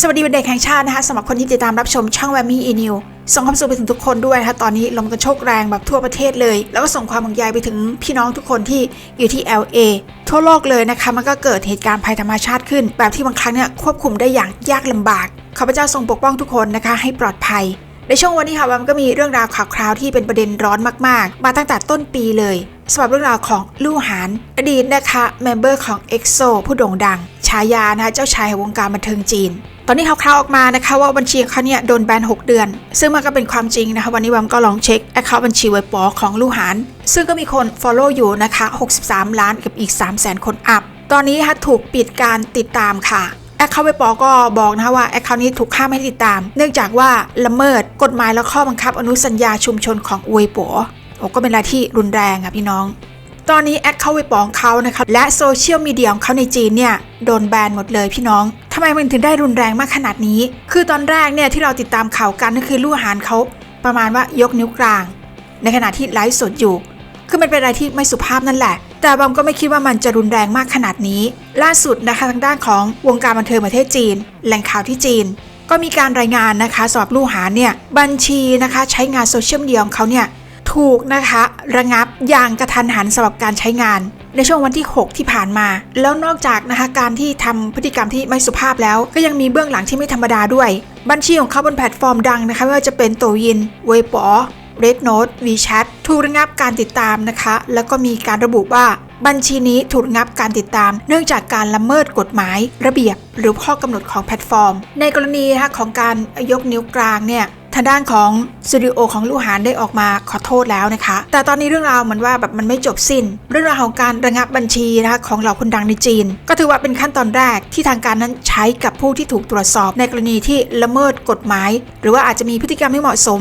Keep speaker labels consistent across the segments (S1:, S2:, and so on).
S1: สวัสดีวันเด็กแห่งชาตินะคะสำหรับคนที่ติดตามรับชมช่องแวมมี่อีนิวส่งความสุขไปถึงทุกคนด้วยนะคะตอนนี้ลมกระโชกแรงแบบทั่วประเทศเลย แล้วก็ส่งความห่วงใยไปถึงพี่น้องทุกคนที่อยู่ที่ LA ทั่วโลกเลยนะคะมันก็เกิดเหตุการณ์ภัยธรรมชาติขึ้น แบบที่บางครั้งเนี่ยควบคุมได้อย่างยากลำบากข้าพเจ้าทรงปกป้องทุกคนนะคะให้ปลอดภัย ในช่วงวันนี้ค่ะมันก็มีเรื่องราวข่าวคราวที่เป็นประเด็นร้อนมากๆ มาตั้งแต่ต้นปีเลยสำหรับเรื่องราวของลู่หานอดีตนะคะเมมเบอร์ของ EXO ผู้โด่งดังายานะคะเจ้าชายแห่งวงการบันเทิงจีน ตอนนี้เข่าวๆออกมานะคะว่าบัญชีเขาเนี่ยโดนแบน 6 เดือน ซึ่งมันก็เป็นความจริงนะคะ วันนี้วัมก็ลองเช็คแอคเคาท์บัญชีไวปอของลู่หาน ซึ่งก็มีคน Follow อยู่นะคะ 63 ล้านกับอีก 3 0 0 0 0 0 คนอัพ ตอนนี้ค่ะถูกปิดการติดตามค่ะแอคเคาท์เว็บปอก็บอกนะคะว่าแอคเคาท์นี้ถูกห้ามให้ติดตาม เนื่องจากว่าละเมิดกฎหมายและข้อบังคับอนุสัญญาชุมชนของอวยปัวโอ้ก็เป็นอะไรที่รุนแรงค่ะพี่น้อง ตอนนี้แอคเคาท์เว็บปอของเขานะคะและโซเชียลมีเดียของเขาในจีนเนี่ยโดนแบนหมดเลยพี่น้องทำไมมันถึงได้รุนแรงมากขนาดนี้ คือตอนแรกเนี่ยที่เราติดตามข่าวกันก็คือลู่หานเขาประมาณว่ายกนิ้วกลาง ในขณะที่ไลฟ์สดอยู่ คือมันเป็นอะไรที่ไม่สุภาพนั่นแหละ แต่บอมก็ไม่คิดว่ามันจะรุนแรงมากขนาดนี้ ล่าสุดนะคะทางด้านของวงการบันเทิงประเทศจีน แหล่งข่าวที่จีน ก็มีการรายงานนะคะสำหรับลู่หานเนี่ยบัญชีนะคะใช้งานโซเชียลมีเดียของเขาเนี่ย ถูกนะคะ ระงับอย่างกระทันหันสำหรับการใช้งาน ในช่วงวันที่ 6 ที่ผ่านมา แล้วนอกจากนะคะการที่ทำพฤติกรรมที่ไม่สุภาพแล้ว ก็ยังมีเบื้องหลังที่ไม่ธรรมดาด้วย บัญชีของเขาบนแพลตฟอร์มดังนะคะไม่ว่าจะเป็นโตยินเวยปอ Red Note WeChat ถูกระงับการติดตามนะคะ แล้วก็มีการระบุว่าบัญชีนี้ถูกงับการติดตาม เนื่องจากการละเมิดกฎหมาย ระเบียบ หรือข้อกำหนดของแพลตฟอร์ม ในกรณีนะคะของการยกนิ้วกลางเนี่ย ทางด้านของสตูดิโอของลูหานได้ออกมาขอโทษแล้วนะคะ แต่ตอนนี้เรื่องราวเหมือนว่าแบบมันไม่จบสิ้น เรื่องราวของการระงับบัญชีนะคะของเหล่าคนดังในจีน ก็ถือว่าเป็นขั้นตอนแรกที่ทางการนั้นใช้กับผู้ที่ถูกตรวจสอบในกรณีที่ละเมิดกฎหมาย หรือว่าอาจจะมีพฤติกรรมไม่เหมาะสม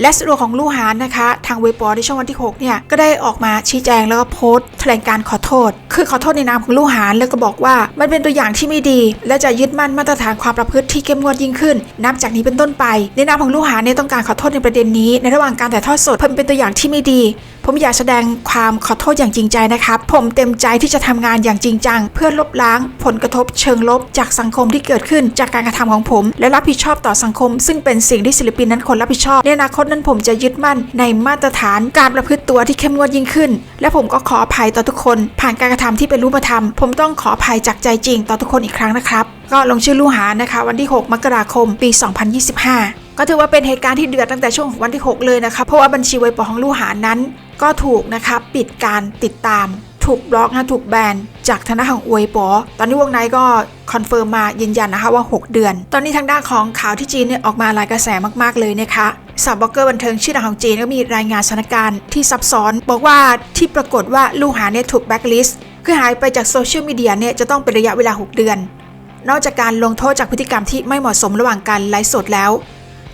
S1: และส่วนของลู่หานนะคะ ทางเว็บบอร์ดในช่วงวันที่ 6 เนี่ย ก็ได้ออกมาชี้แจงแล้วก็โพสต์แถลงการขอโทษ คือขอโทษในนามของลู่หานแล้วก็บอกว่ามันเป็นตัวอย่างที่ไม่ดี และจะยึดมั่นมาตรฐานความประพฤติที่เข้มงวดยิ่งขึ้น นับจากนี้เป็นต้นไป ในนามของลู่หานเนี่ยต้องการขอโทษในประเด็นนี้ในระหว่างการถ่ายทอดสดเพิ่มเป็นตัวอย่างที่ไม่ดี ผมอยากแสดงความขอโทษอย่างจริงใจนะครับ ผมเต็มใจที่จะทำงานอย่างจริงจัง เพื่อลบล้างผลกระทบเชิงลบจากสังคมที่เกิดขึ้นจากการกระทำของผม และรับผิดชอบต่อสังคม ซึ่งเป็นสิ่งที่ศิลปินนั้นควรรับผิดชอบในอนาคตนั้นผมจะยึดมั่นในมาตรฐานการประพฤติตัวที่เข้มงวดยิ่งขึ้น และผมก็ขออภัยต่อทุกคน ผ่านการกระทำที่เป็นรูปธรรม ผมต้องขออภัยจากใจจริงต่อทุกคนอีกครั้งนะครับก็ลงชื่อลู่หานะคะ วันที่ 6 มกราคม ปี 2025 ก็ถือว่าเป็นเหตุการณ์ที่เดือดตั้งแต่ช่วงวันที่ 6 เลยนะคะ เพราะว่าบัญชีไวปอของลู่หานั้น ก็ถูกนะคะปิดการติดตาม ถูกบล็อกนะถูกแบนจากธนาของอวยปอตอนนี้วงในก็คอนเฟิร์มมายืนยันนะคะว่า 6 เดือน ตอนนี้ทางด้านของข่าวที่จีนเนี่ยออกมาหลายกระแสมากๆเลยนะคะสาวบล็อกเกอร์บันเทิงชื่อดังของจีนก็มีรายงานสถานการณ์ที่ซับซ้อน บอกว่าที่ปรากฏว่าลูกหาเนี่ยถูกแบ็คลิสต์คือหายไปจากโซเชียลมีเดียเนี่ยจะต้องเป็นระยะเวลา 6 เดือน นอกจากการลงโทษจากพฤติกรรมที่ไม่เหมาะสมระหว่างการไลฟ์สดแล้ว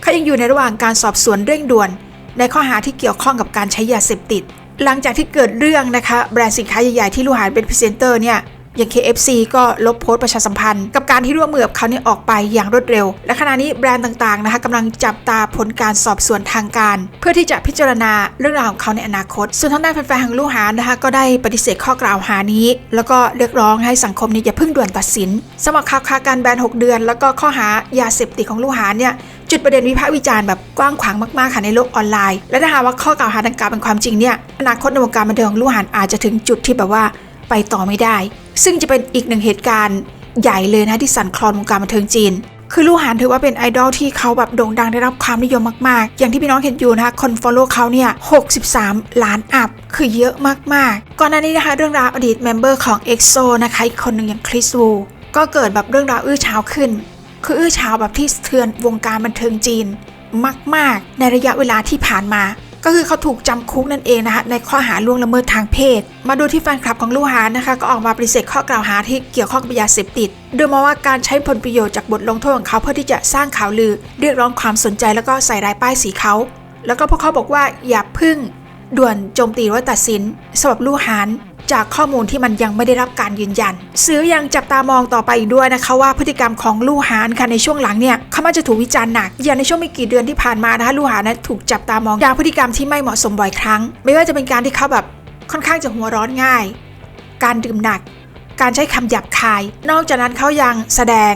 S1: เขายังอยู่ในระหว่างการสอบสวนเร่งด่วน ในข้อหาที่เกี่ยวข้องกับการใช้ยาเสพติด หลังจากที่เกิดเรื่องนะคะ แบรนด์สินค้าใหญ่ๆที่ลูกหานเป็นพรีเซนเตอร์เนี่ย อย่าง KFC ก็ลบโพสต์ประชาสัมพันธ์ กับการที่ร่วมมือกับเขาเนี่ยออกไปอย่างรวดเร็ว และขณะนี้แบรนด์ต่างๆนะคะกำลังจับตาผลการสอบสวนทางการ เพื่อที่จะพิจารณาเรื่องราวของเขาในอนาคต ส่วนทางด้านแฟนๆของลูกหานนะคะก็ได้ปฏิเสธข้อกล่าวหานี้ แล้วก็เรียกร้องให้สังคมนี้อย่าเพิ่งด่วนตัดสินสำหรับข่าวคาการแบน 6 เดือน แล้วก็ข้อหายาเสพติดของลูกหานเนี่ยจุดประเด็นวิพากษ์วิจารณ์แบบกว้างขวางมากๆค่ะในโลกออนไลน์ และถ้าหากว่าข้อกล่าวหาดังกล่าวเป็นความจริงเนี่ยอนาคตในวงการบันเทิงของลูกหานอาจจะถึงจุดที่แบบว่าไปต่อไม่ได้ซึ่งจะเป็นอีกหนึ่งเหตุการณ์ใหญ่เลยนะที่สั่นคลอนวงการบันเทิงจีน คือลูกหานถือว่าเป็นไอดอลที่เขาแบบโด่งดังได้รับความนิยมมาก ๆ อย่างที่พี่น้องเห็นอยู่นะคะคนฟอลโล่เขาเนี่ย 63 ล้านอัพ คือเยอะมาก ๆ ก่อนหน้านี้นะคะเรื่องราวอดีตเมมเบอร์ของ EXO นะคะอีกคนหนึ่งอย่างคริสวูก็เกิดแบบเรื่องราวอื้อฉาวขึ้น คืออื้อฉาวแบบที่สะเทือนวงการบันเทิงจีนมาก ๆ ในระยะเวลาที่ผ่านมา ก็คือเขาถูกจำคุกนั่นเองนะคะในข้อหาล่วงละเมิดทางเพศ มาดูที่แฟนคลับของลูฮานนะคะ ก็ออกมาปฏิเสธข้อกล่าวหาที่เกี่ยวข้องกับยาเสพติด โดยมองว่าการใช้ผลประโยชน์จากบทลงโทษของเขาเพื่อที่จะสร้างข่าวลือ เรียกร้องความสนใจแล้วก็ใส่ร้ายป้ายสีเขาแล้วก็พวกเขาบอกว่าอย่าพึ่ง ด่วนโจมตีหรือว่าตัดสินสำหรับลูฮาน จากข้อมูลที่มันยังไม่ได้รับการยืนยัน สื่อยังจับตามองต่อไปอีกด้วยนะคะว่าพฤติกรรมของลู่หานค่ะในช่วงหลังเนี่ยเขามักจะถูกวิจารณ์หนัก อย่างในช่วงไม่กี่เดือนที่ผ่านมานะคะลู่หานนั้นถูกจับตามองจากพฤติกรรมที่ไม่เหมาะสมบ่อยครั้ง ไม่ว่าจะเป็นการที่เขาแบบค่อนข้างจะหัวร้อนง่าย การดื่มหนัก การใช้คำหยาบคาย นอกจากนั้นเขายังแสดง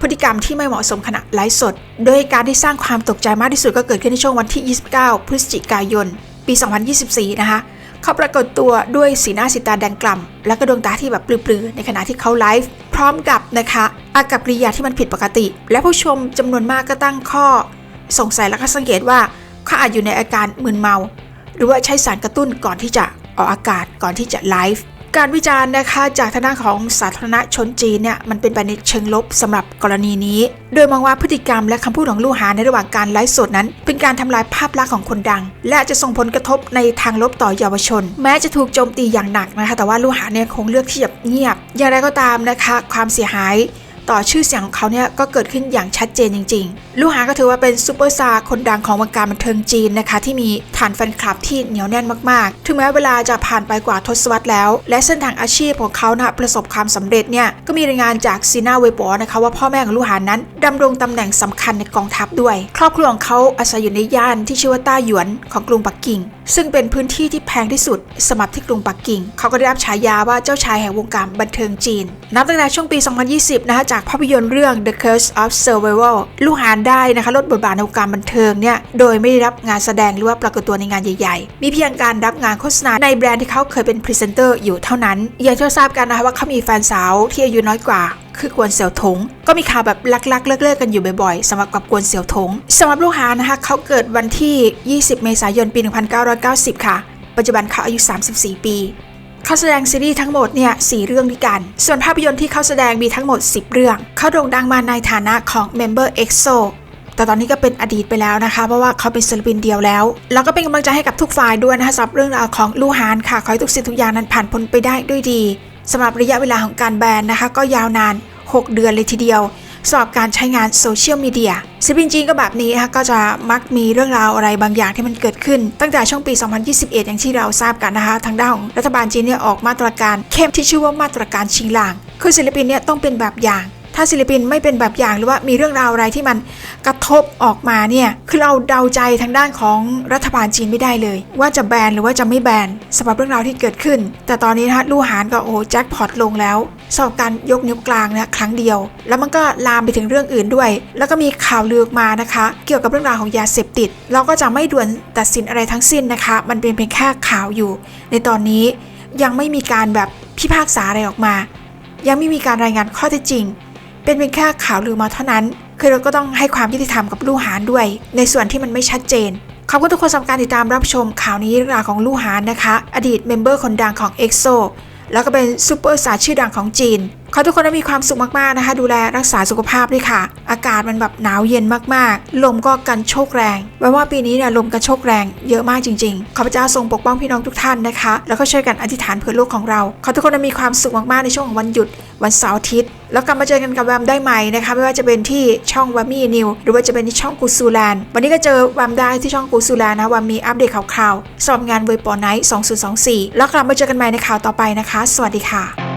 S1: พฤติกรรมที่ไม่เหมาะสมขณะไลฟ์สด โดยการที่สร้างความตกใจมากที่สุดก็เกิดขึ้นในช่วงวันที่ 29 พฤศจิกายน ปี 2024 นะคะ เขาปรากฏตัวด้วยสีหน้าสีตาแดงกล่ำและก็ดวงตาที่แบบปลือๆในขณะที่เขาไลฟ์พร้อมกับนะคะอากับกริยาที่มันผิดปกติ และผู้ชมจำนวนมากก็ตั้งข้อ สงสัยและก็สังเกตว่าเขาอาจอยู่ในอาการมึนเมา หรือว่าใช้สารกระตุ้นก่อนที่จะออกอากาศก่อนที่จะไลฟ์ การวิจารณ์นะคะจากทางด้านของสาธารณชนจีนเนี่ยมันเป็นไปในเชิงลบสำหรับกรณีนี้ โดยมองว่าพฤติกรรมและคำพูดของลู่หานในระหว่างการไลฟ์สดนั้น เป็นการทำลายภาพลักษณ์ของคนดัง และจจะส่งผลกระทบในทางลบต่อเยาวชน แม้จะถูกโจมตีอย่างหนักนะคะแต่ว่าลู่หานเนี่ยคงเลือกที่จะเงียบ อย่างไรก็ตามนะคะ ความเสียหาย ต่อชื่อเสียงของเขาเนี่ยก็เกิดขึ้นอย่างชัดเจนจริง ๆ ลู่หานก็ถือว่าเป็นซูเปอร์สตาร์คนดังของวงการบันเทิงจีนนะคะ ที่มีฐานแฟนคลับที่เหนียวแน่นมากๆ ถึงแม้เวลาจะผ่านไปกว่าทศวรรษแล้ว และเส้นทางอาชีพของเขานะประสบความสำเร็จเนี่ยก็มีรายงานจากซีนาเวบอนะคะว่าพ่อแม่ของลู่หานนั้นดำรงตำแหน่งสำคัญในกองทัพด้วย ครอบครัวของเขาอาศัยอยู่ในย่านที่ชื่อว่าต้าหยวนของกรุงปักกิ่ง ซึ่งเป็นพื้นที่ที่แพงที่สุดสำหรับที่กรุงปักกิ่ง เขาก็ได้รับฉายาว่าเจ้าชายแห่งวงการบันเทิงจีน นับตั้งแต่ช่วงปี 2020 นะคะจากภาพยนตร์เรื่อง The Curse of Survival ลูกหานได้นะคะลดบทบาทในวงการบันเทิงเนี่ยโดยไม่ได้รับงานแสดงหรือว่าปรากฏตัวในงานใหญ่ๆ มีเพียงการรับงานโฆษณาในแบรนด์ที่เขาเคยเป็นพรีเซนเตอร์อยู่เท่านั้น อย่างที่เราทราบกันนะคะว่าเขามีแฟนสาวที่อายุน้อยกว่าคือกวนเสี่ยวถง ก็มีข่าวแบบลักๆ เลิกๆกันอยู่บ่อยๆสำหรับกับกวนเสี่ยวถงสำหรับลูกหานะคะเขาเกิดวันที่ 20 เมษายนปี 1990 ค่ะ ปัจจุบันเขาอายุ 34 ปี เขาแสดงซีรีส์ทั้งหมดเนี่ยสเรื่องด้วยกัน ส่วนภาพยนตร์ที่เขาแสดงมีทั้งหมด 10 เรื่อง เขาโด่งดังมาในฐานะของ Member EXO แต่ตอนนี้ก็เป็นอดีตไปแล้วนะคะ เพราะว่าเขาเป็นศิลปินเดียวแล้ว แล้วก็เป็นกำลังใจให้กับทุกฝ่ายด้วยนะคะสำหรับเรื่องราวของลู่ฮานค่ะ ขอให้ทุกสิ่งทุกอย่างนั้นผ่านพ้นไปได้ด้วยดีสำหรับระยะเวลาของการแบนนะคะ ก็ยาวนาน 6 เดือนเลยทีเดียว สำหรับการใช้งานโซเชียลมีเดียศิลปินจีนก็แบบนี้นะคะก็จะมักมีเรื่องราวอะไรบางอย่างที่มันเกิดขึ้น ตั้งแต่ช่วงปี 2021 อย่างที่เราทราบกันนะคะ ทางด้านของรัฐบาลจีนเนี่ยออกมาตรการเข้มที่ชื่อว่ามาตรการชิงหลางคือศิลปินเนี่ยต้องเป็นแบบอย่างถ้าศิลปินไม่เป็นแบบอย่างหรือว่ามีเรื่องราวอะไรที่มันกระทบออกมาเนี่ยคือเราเดาใจทางด้านของรัฐบาลจีนไม่ได้เลย ว่าจะแบนหรือว่าจะไม่แบนสำหรับเรื่องราวที่เกิดขึ้น แต่ตอนนี้นะคะลู่หานก็โอ้แจ็คพอตลงแล้ว สำหรับการยกนิ้วกลางนะครั้งเดียว แล้วมันก็ลามไปถึงเรื่องอื่นด้วย แล้วก็มีข่าวลือมานะคะ เกี่ยวกับเรื่องราวของยาเสพติด เราก็จะไม่ด่วนตัดสินอะไรทั้งสิ้นนะคะ มันเป็นเพียงแค่ข่าวอยู่ ในตอนนี้ยังไม่มีการแบบพิพากษาอะไรออกมา ยังไม่มีการรายงานข้อเท็จจริง เป็นเพียงแค่ข่าวลือมาเท่านั้น คือเราก็ต้องให้ความยุติธรรมกับลู่หานด้วย ในส่วนที่มันไม่ชัดเจนขอบคุณทุกคนสำหรับการติดตามรับชมข่าวนี้เรื่องราวของลู่หานนะคะ อดีตเมมเบอร์คนดังของ EXO แล้วก็เป็นซูเปอร์สตาร์ชื่อดังของจีนขอทุกคนมีความสุขมากๆนะคะ ดูแลรักษาสุขภาพด้วยค่ะ อากาศมันแบบหนาวเย็นมากๆ ลมก็กันโชกแรงแปลว่าปีนี้เนี่ยลมกันโชกแรงเยอะมากจริงๆขอพระเจ้าทรงปกป้องพี่น้องทุกท่านนะคะ แล้วก็ช่วยกันอธิษฐานเพื่อโลกของเรา ขอทุกคนมีความสุขมากๆในช่วงของวันหยุดวันเสาร์อาทิตย์แล้วกลับมาเจอกันกับแวมได้ใหม่นะคะไม่ว่าจะเป็นที่ช่องวามี่นิวหรือว่าจะเป็นที่ช่องกูซูแลนวันนี้ก็เจอแวมได้ที่ช่องกูซูแลนนะแวมมีอัปเดตข่าวๆสำหรับงานเวปอไนท์2024 แล้วกลับมาเจอกันใหม่ในข่าวต่อไปนะคะ สวัสดีค่ะ